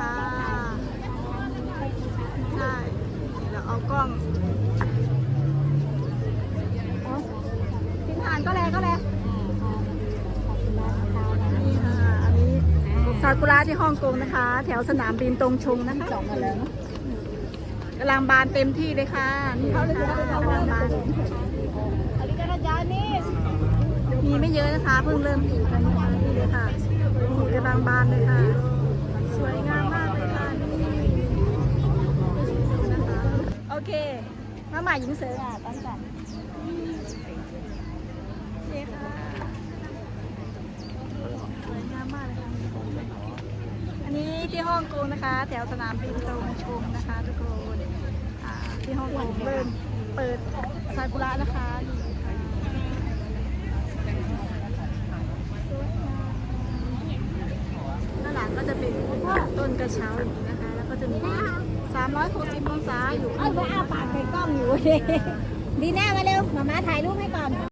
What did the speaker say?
ค่ะใช่เดี๋ยวเอากล้องเอาทิ้งทานก็แล้วก็แล้วนี่ค่ะอันนี้ซากุระที่ฮ่องกงนะคะ แถวสนามบินตรงชงนะคะสองมาแล้วกำลังบานเต็มที่เลยค่ะนี่ค่ะกำลังบานอริกาจานี่มีไม่เยอะนะคะ เพิ่งเริ่มปลูกกันนะคะนี่เลยค่ะนี่กำลังบานเลยค่ะ สวยงามมากเลยค่ะนี่นะคะโอ เคมาหมาหญิงเสืออะตั้งกันโอเคค่ะสวยงามมากเลยค่ะอันนี้ที่ฮ่องกงนะคะ แถวสนามบินตรงชมนะคะทุกคนอ่าที่ฮ่องกงเริ่มเปิดซากุระนะคะนี่ค่ะด้านหลังก็จะเป็นต้นกระเช้าอย่างนี้นะคะ แล้วก็จะมี 360องศาอยู่เอาข้างบน ดีแน่มาเร็วมามาถ่ายรูปให้ก่อน